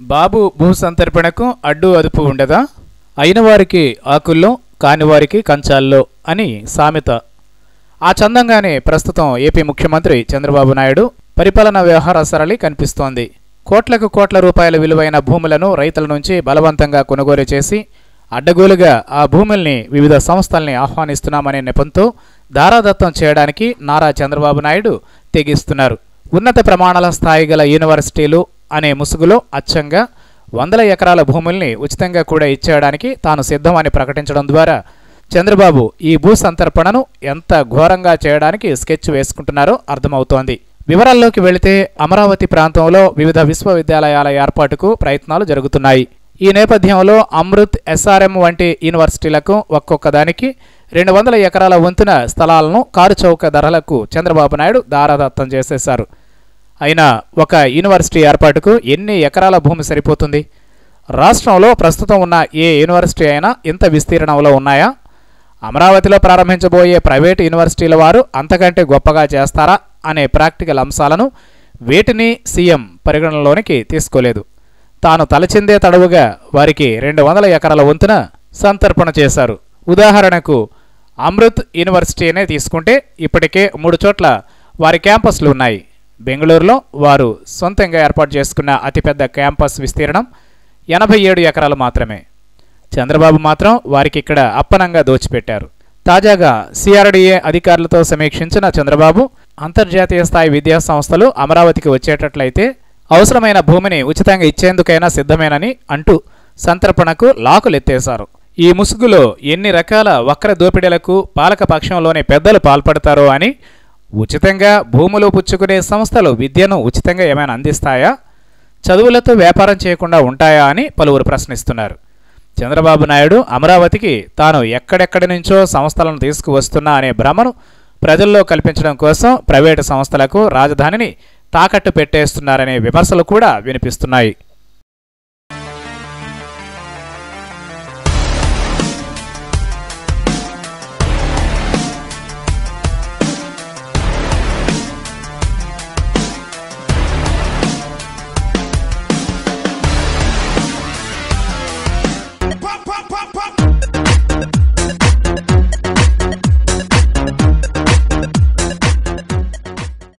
బాబు భూ సంతర్పణకు అడ్డు అదుపు ఉండదా? అయిన వారికి ఆకుల్లో కానివారికి కంచాల్లో అని సామెత. ఆ చందంగానే ప్రస్తుతం ఏపీ ముఖ్యమంత్రి చంద్రబాబు నాయుడు పరిపాలన వ్యవహార సరళి కనిపిస్తోంది. కోట్లకు కోట్ల రూపాయల విలువైన భూములను రైతుల నుంచి బలవంతంగా కొనుగోలు చేసి అడ్డగోలుగా ఆ భూముల్ని వివిధ సంస్థల్ని ఆహ్వానిస్తున్నామనే నెపంతో దారాదత్తం చేయడానికి నారా చంద్రబాబు నాయుడు తెగిస్తున్నారు. ఉన్నత ప్రమాణాల స్థాయి గల యూనివర్సిటీలు అనే ముసుగులో అచ్చంగా వందల ఎకరాల భూముల్ని ఉచితంగా కూడా ఇచ్చేయడానికి తాను సిద్ధమని ప్రకటించడం ద్వారా చంద్రబాబు ఈ భూ సంతర్పణను ఎంత ఘోరంగా చేయడానికి స్కెచ్ వేసుకుంటున్నారో అర్థమవుతోంది. వివరాల్లోకి వెళితే అమరావతి ప్రాంతంలో వివిధ విశ్వవిద్యాలయాల ఏర్పాటుకు ప్రయత్నాలు జరుగుతున్నాయి. ఈ నేపథ్యంలో అమృత్ ఎస్ఆర్ఎం వంటి యూనివర్సిటీలకు ఒక్కొక్క దానికి రెండు వందల ఎకరాల వంతున స్థలాలను కారు చౌక ధరలకు చంద్రబాబు నాయుడు దారాదత్తం చేసేశారు. అయినా ఒక యూనివర్సిటీ ఏర్పాటుకు ఎన్ని ఎకరాల భూమి సరిపోతుంది? రాష్ట్రంలో ప్రస్తుతం ఉన్న ఏ యూనివర్సిటీ అయినా ఇంత విస్తీర్ణంలో ఉన్నాయా? అమరావతిలో ప్రారంభించబోయే ప్రైవేటు యూనివర్సిటీల వారు అంతకంటే గొప్పగా చేస్తారా అనే ప్రాక్టికల్ అంశాలను వేటిని సీఎం పరిగణనలోనికి తీసుకోలేదు. తాను తలచిందే తడవుగా వారికి రెండు వందల ఎకరాల వంతున సంతర్పణ చేశారు. ఉదాహరణకు అమృత్ యూనివర్సిటీనే తీసుకుంటే ఇప్పటికే మూడు చోట్ల వారి క్యాంపస్లు ఉన్నాయి. బెంగళూరులో వారు సొంతంగా ఏర్పాటు చేసుకున్న అతిపెద్ద క్యాంపస్ విస్తీర్ణం ఎనభై ఏడు ఎకరాలు మాత్రమే. చంద్రబాబు మాత్రం వారికి ఇక్కడ అప్పనంగా దోచిపెట్టారు. తాజాగా సిఆర్డీఏ అధికారులతో సమీక్షించిన చంద్రబాబు అంతర్జాతీయ స్థాయి విద్యా సంస్థలు అమరావతికి వచ్చేటట్లయితే అవసరమైన భూమిని ఉచితంగా ఇచ్చేందుకైనా సిద్ధమేనని అంటూ సంతర్పణకు లాకులెత్తేశారు. ఈ ముసుగులో ఎన్ని రకాల వక్ర దోపిడీలకు పాలక పక్షంలోని పెద్దలు పాల్పడతారో అని ఉచితంగా భూములు పుచ్చుకునే సంస్థలు విద్యను ఉచితంగా ఏమైనా అందిస్తాయా? చదువులతో వ్యాపారం చేయకుండా ఉంటాయా అని పలువురు ప్రశ్నిస్తున్నారు. చంద్రబాబు నాయుడు అమరావతికి తాను ఎక్కడెక్కడి నుంచో సంస్థలను తీసుకువస్తున్నా అనే భ్రమను ప్రజల్లో కల్పించడం కోసం ప్రైవేటు సంస్థలకు రాజధానిని తాకట్టు పెట్టేస్తున్నారనే విమర్శలు కూడా వినిపిస్తున్నాయి.